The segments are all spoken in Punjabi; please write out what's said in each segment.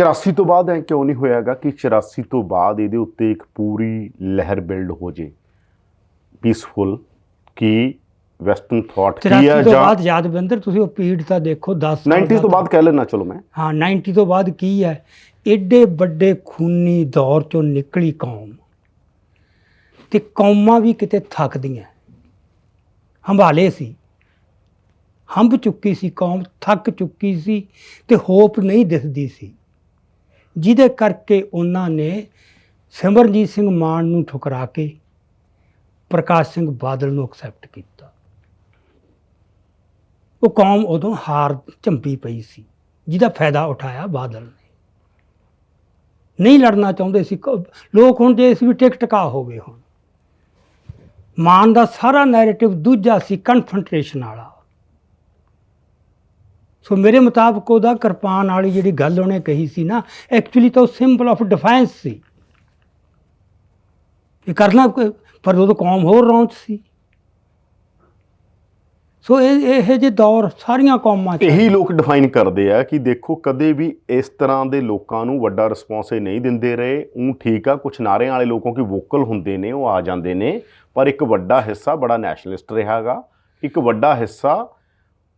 84 ਤੋਂ ਬਾਅਦ ਐ ਕਿਉਂ ਨਹੀਂ ਹੋਇਆਗਾ ਕਿ 84 ਤੋਂ ਬਾਅਦ ਇਹਦੇ ਉੱਤੇ ਇੱਕ ਪੂਰੀ ਲਹਿਰ ਬਿਲਡ ਹੋ ਜੇ? ਪੀਸਫੁਲ ਕਿ ਵੈਸਟਰਨ ਥਾਟ ਕੀ 83 ਹੈ ਤੋਂ ਜਾਂ ਬਾਅਦ ਯਾਦਵਿੰਦਰ ਤੁਸੀਂ ਉਹ ਪੀੜ ਤਾਂ ਦੇਖੋ 10 ਸਾਲ 90 ਤੋਂ ਬਾਅਦ ਕਹਿ ਲੈਣਾ ਚਲੋ ਮੈਂ। ਹਾਂ 90 ਤੋਂ ਬਾਅਦ ਕੀ ਹੈ? ਏਡੇ ਵੱਡੇ ਖੂਨੀ ਦੌਰ ਚੋਂ ਨਿਕਲੀ ਕੌਮ। ਤੇ ਕੌਮਾਂ ਵੀ ਕਿਤੇ ਥੱਕਦੀਆਂ। ਹੰਭਾਲੇ ਸੀ। ਹੰਭ ਚੁੱਕੀ ਸੀ ਕੌਮ ਥੱਕ ਚੁੱਕੀ ਸੀ ਤੇ ਹੋਪ ਨਹੀਂ ਦਿਸਦੀ ਸੀ। ਜਿਹਦੇ ਕਰਕੇ ਉਹਨਾਂ ਨੇ ਸਿਮਰਨਜੀਤ ਸਿੰਘ ਮਾਨ ਨੂੰ ਠੁਕਰਾ ਕੇ ਪ੍ਰਕਾਸ਼ ਸਿੰਘ ਬਾਦਲ ਨੂੰ ਐਕਸੈਪਟ ਕੀਤਾ। ਉਹ ਕੌਮ ਉਦੋਂ ਹਾਰ ਝੰਪੀ ਪਈ ਸੀ, ਜਿਹਦਾ ਫਾਇਦਾ ਉਠਾਇਆ ਬਾਦਲ ਨੇ। ਨਹੀਂ ਲੜਨਾ ਚਾਹੁੰਦੇ ਸੀ ਲੋਕ ਹੁਣ ਜੇ ਸੀ ਵੀ ਟਿਕ ਟਕਾ ਹੋ ਗਏ ਹੁਣ। ਮਾਨ ਦਾ ਸਾਰਾ ਨੈਰੇਟਿਵ ਦੂਜਾ ਸੀ ਕਨਫਰੰਟ੍ਰੇਸ਼ਨ ਵਾਲਾ। ਸੋ ਮੇਰੇ ਮੁਤਾਬਕ ਉਹਦਾ ਕਿਰਪਾਨ ਵਾਲੀ ਜਿਹੜੀ ਗੱਲ ਉਹਨੇ ਕਹੀ ਸੀ ਨਾ ਐਕਚੁਅਲੀ ਤਾਂ ਉਹ ਸਿੰਬਲ ਆਫ ਡਿਫੈਂਸ ਸੀ। ਇਹ ਕਰਨਾ ਕੋਈ- ਪਰ ਉਦੋਂ ਕੌਮ ਹੋਰ ਰੌਂਚ ਸੀ। ਸੋ ਇਹ ਇਹ ਜਿਹੇ ਦੌਰ ਸਾਰੀਆਂ ਕੌਮਾਂ 'ਚ ਇਹੀ ਲੋਕ ਡਿਫਾਈਨ ਕਰਦੇ ਆ ਕਿ ਦੇਖੋ ਕਦੇ ਵੀ ਇਸ ਤਰ੍ਹਾਂ ਦੇ ਲੋਕਾਂ ਨੂੰ ਵੱਡਾ ਰਿਸਪੌਂਸ ਇਹ ਨਹੀਂ ਦਿੰਦੇ ਰਹੇ। ਉਹ ਠੀਕ ਆ ਕੁਝ ਨਾਰਿਆਂ ਵਾਲੇ ਲੋਕਾਂ ਕਿ ਵੋਕਲ ਹੁੰਦੇ ਨੇ, ਉਹ ਆ ਜਾਂਦੇ ਨੇ। ਪਰ ਇੱਕ ਵੱਡਾ ਹਿੱਸਾ ਬੜਾ ਨੈਸ਼ਨਲਿਸਟ ਰਿਹਾਗਾ ਇੱਕ ਵੱਡਾ ਹਿੱਸਾ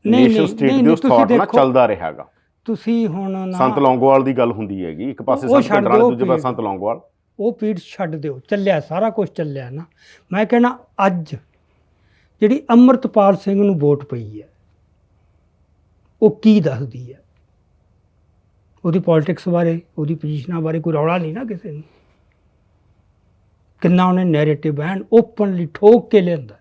ਨੇਸ਼ਨ ਸਟੇਟ ਦੇ ਉਸ ਥਾਟ ਨਾਲ ਚੱਲਦਾ ਰਿਹਾਗਾ। ਤੁਸੀਂ ਹੁਣ ਨਾ ਸੰਤ ਲੌਂਗੋਵਾਲ ਦੀ ਗੱਲ ਹੁੰਦੀ ਹੈਗੀ ਇੱਕ ਪਾਸੇ ਸੰਤ ਦਿਓ ਦੂਜੇ ਪਾਸੇ। ਸੰਤ ਲੌਂਗੋਵਾਲ। ਉਹ ਪੀੜ ਛੱਡ ਦਿਓ ਚੱਲਿਆ ਸਾਰਾ ਕੁਝ ਚੱਲਿਆ ਨਾ। ਮੈਂ ਕਹਿਣਾ ਅੱਜ ਜਿਹੜੀ ਅੰਮ੍ਰਿਤਪਾਲ ਸਿੰਘ ਨੂੰ ਵੋਟ ਪਈ ਹੈ ਉਹ ਕੀ ਦੱਸਦੀ ਹੈ? ਉਹਦੀ ਪੋਲਿਟਿਕਸ ਬਾਰੇ ਉਹਦੀ ਪੋਜੀਸ਼ਨਾਂ ਬਾਰੇ ਕੋਈ ਰੌਲਾ ਨਹੀਂ ਨਾ ਕਿਸੇ ਨੂੰ। ਕਿੰਨਾ ਉਹਨੇ ਨੈਰੇਟਿਵ ਐਂਡ ਓਪਨਲੀ ਠੋਕ ਕੇ ਲਿਆਂਦਾ।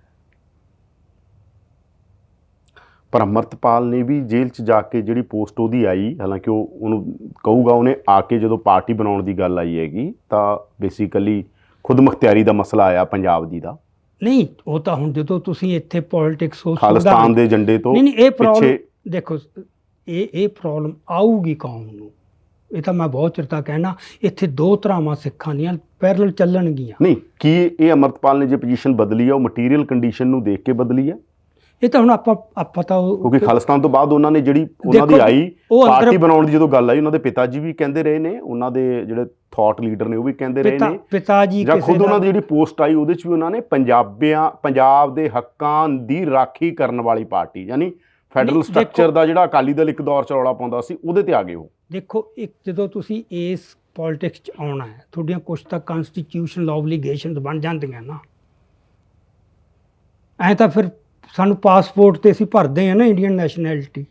ਪਰ ਅਮਰਤਪਾਲ ਨੇ ਵੀ ਜੇਲ੍ਹ 'ਚ ਜਾ ਕੇ ਜਿਹੜੀ ਪੋਸਟ ਉਹਦੀ ਆਈ ਹਾਲਾਂਕਿ ਉਹ ਉਹਨੂੰ ਕਹੂਗਾ ਉਹਨੇ ਆ ਕੇ ਜਦੋਂ ਪਾਰਟੀ ਬਣਾਉਣ ਦੀ ਗੱਲ ਆਈ ਹੈਗੀ ਤਾਂ ਬੇਸਿਕਲੀ ਖੁਦ ਮੁਖਤਿਆਰੀ ਦਾ ਮਸਲਾ ਆਇਆ ਪੰਜਾਬ ਦੀ ਦਾ। ਨਹੀਂ ਉਹ ਤਾਂ ਹੁਣ ਜਦੋਂ ਤੁਸੀਂ ਇੱਥੇ ਪੋਲਿਟਿਕਸ ਹੋ ਖਾਲਿਸਤਾਨ ਦੇ ਝੰਡੇ ਤੋਂ ਨਹੀਂ ਨਹੀਂ ਇਹ ਪ੍ਰੋਬਲਮ ਦੇਖੋ ਇਹ ਇਹ ਪ੍ਰੋਬਲਮ ਆਊਗੀ ਕੌਮ ਨੂੰ? ਇਹ ਤਾਂ ਮੈਂ ਬਹੁਤ ਚਿਰ ਤੱਕ ਕਹਿਣਾ ਇੱਥੇ ਦੋ ਧਰਾਵਾਂ ਸਿੱਖਾਂ ਦੀਆਂ ਪੈਰਲਲ ਚੱਲਣਗੀਆਂ। ਨਹੀਂ ਕੀ ਇਹ ਅਮਰਤਪਾਲ ਨੇ ਜੇ ਪੋਜੀਸ਼ਨ ਬਦਲੀ ਆ ਉਹ ਮਟੀਰੀਅਲ ਕੰਡੀਸ਼ਨ ਨੂੰ ਦੇਖ ਕੇ ਬਦਲੀ ਆ? ਇਹ ਤਾਂ ਹੁਣ ਆਪਾਂ ਆਪਾਂ ਤਾਂ ਕਿਉਂਕਿ ਖਾਲਿਸਤਾਨ ਤੋਂ ਬਾਅਦ ਉਹਨਾਂ ਨੇ ਜਿਹੜੀ ਉਹਨਾਂ ਦੀ ਆਈ ਪਾਰਟੀ ਬਣਾਉਣ ਦੀ ਜਦੋਂ ਗੱਲ ਆਈ ਉਹਨਾਂ ਦੇ ਪਿਤਾ ਜੀ ਵੀ ਕਹਿੰਦੇ ਰਹੇ ਨੇ ਉਹਨਾਂ ਦੇ ਜਿਹੜੇ ਥਾਟ ਲੀਡਰ ਨੇ ਉਹ ਵੀ ਕਹਿੰਦੇ ਰਹੇ ਨੇ। ਪਿਤਾ ਜੀ ਕਿਸੇ ਖੁਦ ਉਹਨਾਂ ਦਾ- ਜਿਹੜੀ ਪੋਸਟ ਆਈ ਉਹਦੇ 'ਚ ਵੀ ਉਹਨਾਂ ਨੇ ਪੰਜਾਬੀਆਂ ਪੰਜਾਬ ਦੇ ਹੱਕਾਂ ਦੀ ਰਾਖੀ ਕਰਨ ਵਾਲੀ ਪਾਰਟੀ ਯਾਨੀ ਫੈਡਰਲ ਸਟਰਕਚਰ ਦਾ ਜਿਹੜਾ ਅਕਾਲੀ ਦਲ ਇੱਕ ਦੌਰ 'ਚ ਰੌਲਾ ਪਾਉਂਦਾ ਸੀ ਉਹਦੇ ਤੇ ਆ ਗਏ ਉਹ ਦੇਖੋ ਇੱਕ ਜਦੋਂ ਤੁਸੀਂ ਇਸ ਪੋਲਿਟਿਕਸ 'ਚ ਆਉਣਾ ਹੈ ਤੁਹਾਡੀਆਂ ਕੁਝ ਤਾਂ ਕਨਸਟੀਟਿਊਸ਼ਨਲ ਆਬਲੀਗੇਸ਼ਨਸ ਬਣ ਜਾਂਦੀਆਂ ਨਾ। ਐ ਤਾਂ ਫਿਰ ਸਾਨੂੰ ਪਾਸਪੋਰਟ ਤੇ ਅਸੀਂ ਭਰਦੇ ਆ ਨਾ ਇੰਡੀਅਨ ਨੈਸ਼ਨੈਲਿਟੀ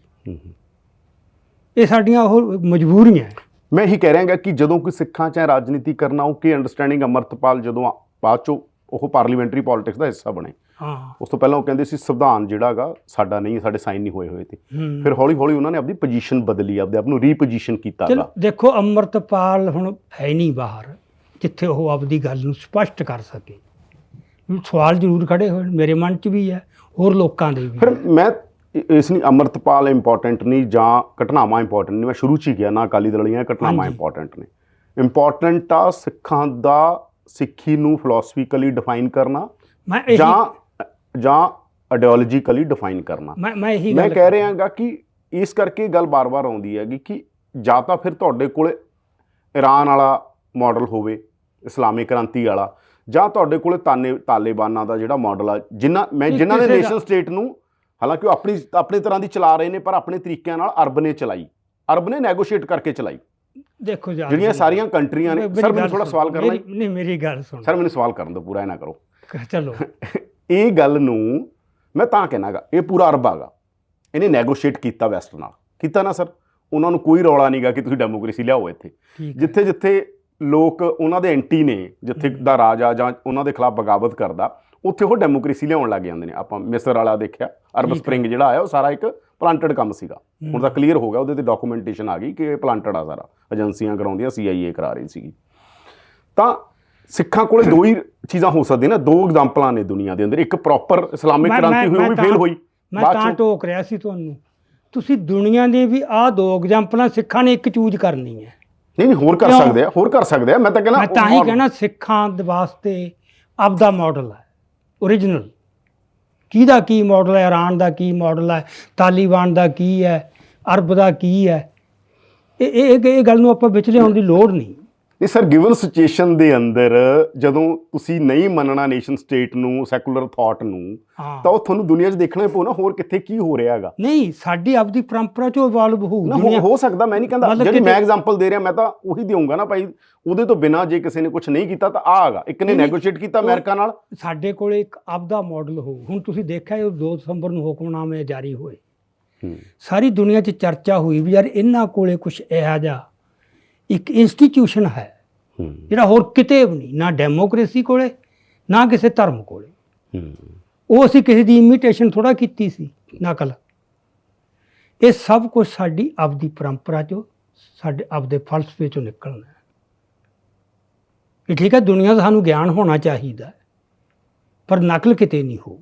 ਇਹ ਸਾਡੀਆਂ ਉਹ ਮਜਬੂਰੀਆਂ ਹੈ। ਮੈਂ ਇਹੀ ਕਹਿ ਰਿਹਾਗਾ ਕਿ ਜਦੋਂ ਕੋਈ ਸਿੱਖਾਂ 'ਚ ਰਾਜਨੀਤੀ ਕਰਨਾ ਉਹ ਕੀ ਅੰਡਰਸਟੈਂਡਿੰਗ ਅਮਰਤਪਾਲ ਜਦੋਂ ਬਾਅਦ 'ਚੋਂ ਉਹ ਪਾਰਲੀਮੈਂਟਰੀ ਪੋਲਿਟਿਕਸ ਦਾ ਹਿੱਸਾ ਬਣੇ। ਹਾਂ। ਉਸ ਤੋਂ ਪਹਿਲਾਂ ਉਹ ਕਹਿੰਦੇ ਸੀ ਸੰਵਿਧਾਨ ਜਿਹੜਾਗਾ ਸਾਡਾ ਨਹੀਂ ਸਾਡੇ ਸਾਈਨ ਨਹੀਂ ਹੋਏ ਹੋਏ ਤੇ। ਹੂੰ। ਫਿਰ ਹੌਲੀ ਹੌਲੀ ਉਹਨਾਂ ਨੇ ਆਪਣੀ ਪੋਜੀਸ਼ਨ ਬਦਲੀ ਆਪਦੇ ਆਪ ਨੂੰ ਰੀਪੋਜੀਸ਼ਨ ਕੀਤਾ ਚਲੋ ਦੇਖੋ ਅੰਮ੍ਰਿਤਪਾਲ ਹੁਣ ਹੈ ਨਹੀਂ ਬਾਹਰ ਜਿੱਥੇ ਉਹ ਆਪਦੀ ਗੱਲ ਨੂੰ ਸਪਸ਼ਟ ਕਰ ਸਕੇ। ਸਵਾਲ ਜ਼ਰੂਰ ਖੜੇ ਹੋਏ ਨੇ, ਮੇਰੇ ਮਨ 'ਚ ਵੀ ਹੈ ਹੋਰ ਲੋਕਾਂ ਦੇ ਵੀ ਫਿਰ। ਮੈਂ ਇਸ ਲਈ ਅਮਰਤਪਾਲ ਇੰਪੋਰਟੈਂਟ ਨਹੀਂ ਜਾਂ ਘਟਨਾਵਾਂ ਇੰਪੋਰਟੈਂਟ ਨਹੀਂ ਮੈਂ ਸ਼ੁਰੂ 'ਚ ਹੀ ਕਿਹਾ ਨਾ ਅਕਾਲੀ ਦਲ ਵਾਲੀਆਂ ਘਟਨਾਵਾਂ। ਇੰਪੋਰਟੈਂਟ ਨੇ ਇੰਪੋਰਟੈਂਟ ਆ ਸਿੱਖਾਂ ਦਾ ਸਿੱਖੀ ਨੂੰ ਫਿਲਾਸਫੀਕਲੀ ਡਿਫਾਈਨ ਕਰਨਾ ਮੈਂ ਜਾਂ ਜਾਂ ਆਈਡੀਓਲੋਜੀਕਲੀ ਡਿਫਾਈਨ ਕਰਨਾ ਮੈਂ ਮੈਂ ਇਹੀ ਮੈਂ ਕਹਿ ਰਿਹਾਗਾ ਕਿ ਇਸ ਕਰਕੇ ਗੱਲ ਬਾਰ-ਬਾਰ ਆਉਂਦੀ ਹੈਗੀ ਕਿ ਜਾਂ ਤਾਂ ਫਿਰ ਤੁਹਾਡੇ ਕੋਲੇ ਈਰਾਨ ਵਾਲਾ ਮਾਡਲ ਹੋਵੇ ਇਸਲਾਮਿਕ ਕ੍ਰਾਂਤੀ ਵਾਲਾ ਜਾਂ ਤੁਹਾਡੇ ਕੋਲੇ ਤਾਨੇ ਤਾਲਿਬਾਨਾਂ ਦਾ ਜਿਹੜਾ ਮਾਡਲ ਆ ਜਿਨ੍ਹਾਂ ਮੈਂ ਜਿਨ੍ਹਾਂ ਨੇ ਨੇਸ਼ਨ ਸਟੇਟ ਨੂੰ ਹਾਲਾਂਕਿ ਉਹ ਆਪਣੀ ਆਪਣੀ ਤਰ੍ਹਾਂ ਦੀ ਚਲਾ ਰਹੇ ਨੇ ਪਰ ਆਪਣੇ ਤਰੀਕਿਆਂ ਨਾਲ ਅਰਬ ਨੇ ਚਲਾਈ। ਅਰਬ ਨੇ ਨੈਗੋਸ਼ੀਏਟ ਕਰਕੇ ਚਲਾਈ। ਦੇਖੋ ਯਾਰ ਜਿਹੜੀਆਂ ਸਾਰੀਆਂ ਕੰਟਰੀਆਂ ਨੇ। ਸਰ ਮੈਨੂੰ ਥੋੜਾ ਸਵਾਲ ਕਰਨਾ ਨਹੀਂ ਮੇਰੀ ਗੱਲ ਸੁਣ। ਸਰ ਮੈਨੂੰ ਸਵਾਲ ਕਰਨ ਦਿਓ ਪੂਰਾ ਇਹ ਨਾ ਕਰੋ। ਚਲੋ। ਇਹ ਗੱਲ ਨੂੰ ਮੈਂ ਤਾਂ ਕਹਿਣਾਗਾ ਇਹ ਪੂਰਾ ਅਰਬ ਆਗਾ। ਇਹਨੇ ਨੈਗੋਸ਼ੀਏਟ ਕੀਤਾ ਵੈਸਟ ਨਾਲ। ਕੀਤਾ ਨਾ ਸਰ ਉਹਨਾਂ ਨੂੰ ਕੋਈ ਰੌਲਾ ਨਹੀਂਗਾ ਕਿ ਤੁਸੀਂ ਡੈਮੋਕ੍ਰੇਸੀ ਲਿਆਓ ਇੱਥੇ। ਜਿੱਥੇ ਜਿੱਥੇ ਲੋਕ ਉਹਨਾਂ ਦੇ ਐਂਟੀ ਨੇ ਜਿੱਥੇ। ਦਾ ਰਾਜਾ ਜਾਂ ਉਹਨਾਂ ਦੇ ਖਿਲਾਫ ਬਗਾਵਤ ਕਰਦਾ ਉੱਥੇ ਉਹ ਡੈਮੋਕ੍ਰੇਸੀ ਲਿਆਉਣ ਲੱਗ ਜਾਂਦੇ ਨੇ। ਆਪਾਂ ਮਿਸਰ ਵਾਲਾ ਦੇਖਿਆ ਅਰਬ। ਸਪ੍ਰਿੰਗ ਜਿਹੜਾ ਆਇਆ ਉਹ ਸਾਰਾ ਇੱਕ ਪਲਾਂਟਡ ਕੰਮ ਸੀਗਾ। ਹੁਣ ਤਾਂ। ਕਲੀਅਰ ਹੋ ਗਿਆ ਉਹਦੇ ਤੇ ਡਾਕੂਮੈਂਟੇਸ਼ਨ ਆ ਗਈ ਕਿ ਇਹ ਪਲਾਂਟਡ ਆ ਸਾਰਾ। ਏਜੰਸੀਆਂ ਕਰਾਉਂਦੀਆਂ ਸੀਆਈਏ ਕਰਾ ਰਹੀ ਸੀਗੀ। ਤਾਂ ਸਿੱਖਾਂ ਕੋਲੇ ਦੋ ਹੀ ਚੀਜ਼ਾਂ ਹੋ ਸਕਦੀਆਂ ਨਾ ਦੋ ਐਗਜ਼ਾਮਪਲਾਂ ਨੇ ਦੁਨੀਆ ਦੇ ਅੰਦਰ। ਇੱਕ ਪ੍ਰੋਪਰ ਇਸਲਾਮਿਕ ਕ੍ਰਾਂਤੀ ਹੋਈ ਉਹ ਵੀ ਫੇਲ ਹੋਈ। ਮੈਂ ਤਾਂ ਟੋਕ ਰਿਹਾ ਸੀ ਤੁਹਾਨੂੰ। ਤੁਸੀਂ ਦੁਨੀਆ ਦੇ ਵੀ ਆਹ ਦੋ ਐਗਜ਼ਾਮਪਲਾਂ ਸਿੱਖਾਂ ਨੇ ਇੱਕ ਚੂਜ਼ ਕਰਨੀ ਹੈ। ਨਹੀਂ ਨਹੀਂ ਹੋਰ ਕਰ ਕਿਉਂ? ਸਕਦੇ ਆ ਹੋਰ ਕਰ ਸਕਦੇ ਆ। ਮੈਂ ਤਾਂ ਕਹਿੰਦਾ ਮੈਂ ਤਾਂ ਹੀ ਕਹਿਣਾ ਸਿੱਖਾਂ ਦੇ ਵਾਸਤੇ ਆਪਦਾ ਮਾਡਲ ਹੈ origignal ਕਿਹਦਾ ਕੀ ਮਾਡਲ ਹੈ ਇਰਾਨ ਦਾ ਕੀ ਮਾਡਲ ਹੈ ਤਾਲਿਬਾਨ ਦਾ ਕੀ ਹੈ ਅਰਬ ਦਾ ਕੀ ਹੈ। ਇਹ ਇਹ ਇਹ ਗੱਲ ਨੂੰ ਆਪਾਂ ਵਿੱਚ ਲਿਆਉਣ ਦੀ ਲੋੜ ਨਹੀਂ। ਨਹੀਂ ਸਰ ਗਿਵਨ ਸਿਚੁਏਸ਼ਨ ਦੇ ਅੰਦਰ ਜਦੋਂ ਤੁਸੀਂ ਨਹੀਂ ਮੰਨਣਾ ਨੇਸ਼ਨ ਸਟੇਟ ਨੂੰ ਸੈਕੂਲਰ ਥਾਟ ਨੂੰ ਹਾਂ। ਤਾਂ ਉਹ ਤੁਹਾਨੂੰ ਦੁਨੀਆ 'ਚ ਦੇਖਣਾ ਪਊ ਨਾ ਹੋਰ ਕਿੱਥੇ ਕੀ ਹੋ ਰਿਹਾ ਹੈਗਾ। ਨਹੀਂ ਸਾਡੀ ਆਪਦੀ ਪਰੰਪਰਾ ਚੋਂ ਇਵਾਲਵ ਹੋਊ ਨਾ ਹੋ- ਦੁਨੀਆ ਹੋ ਸਕਦਾ ਮੈਂ ਨਹੀਂ ਕਹਿੰਦਾ। ਮਤਲਬ ਜਿਹੜੀ ਕਿ ਮੈਂ ਐਗਜ਼ਾਮਪਲ ਦੇ ਰਿਹਾ ਮੈਂ ਤਾਂ ਉਹੀ ਦੇਵਾਂਗਾ ਨਾ ਭਾਈ। ਉਹਦੇ ਤੋਂ ਬਿਨਾ ਜੇ ਕਿਸੇ ਨੇ ਕੁਝ ਨਹੀਂ ਕੀਤਾ ਤਾਂ ਆ ਹੈਗਾ। ਇੱਕ ਨੇ ਨਹੀਂ, ਨਹੀਂ, ਨੈਗੋਸ਼ੀਏਟ ਕੀਤਾ ਉਹ- ਅਮਰੀਕਾ ਨਾਲ। ਸਾਡੇ ਕੋਲੇ ਇੱਕ ਆਪਦਾ ਮਾਡਲ ਹੋਊ। ਹੁਣ ਤੁਸੀਂ ਦੇਖਿਆ ਇਹ 2 ਦਸੰਬਰ ਨੂੰ ਹੁਕਮਨਾਮੇ ਜਾਰੀ ਹੋਏ। ਸਾਰੀ ਦੁਨੀਆ 'ਚ ਚਰਚਾ ਹੋਈ ਵੀ ਯਾਰ ਇਹਨਾਂ ਕੋਲੇ ਕੁਝ ਇਹੋ ਜਿਹਾ ਇੱਕ ਇੰਸਟੀਟਿਊਸ਼ਨ ਹੈ। ਜਿਹੜਾ ਹੋਰ ਕਿਤੇ ਵੀ ਨਹੀਂ ਨਾ ਡੈਮੋਕ੍ਰੇਸੀ ਕੋਲੇ ਨਾ ਕਿਸੇ ਧਰਮ ਕੋਲੇ। ਉਹ ਅਸੀਂ ਕਿਸੇ ਦੀ ਇਮੀਟੇਸ਼ਨ ਥੋੜਾ ਕੀਤੀ ਸੀ ਨਕਲ ਇਹ ਸਭ ਕੁਝ ਸਾਡੀ ਆਪਦੀ ਪਰੰਪਰਾ ਚੋਂ ਸਾਡੇ ਆਪਦੇ ਫਲਸਫੇ ਚੋਂ ਨਿਕਲਣਾ ਹੈ। ਇਹ ਠੀਕ ਹੈ ਦੁਨੀਆ ਦਾ ਸਾਨੂੰ ਗਿਆਨ ਹੋਣਾ ਚਾਹੀਦਾ ਪਰ ਨਕਲ ਕਿਤੇ ਨਹੀਂ ਹੋਊ।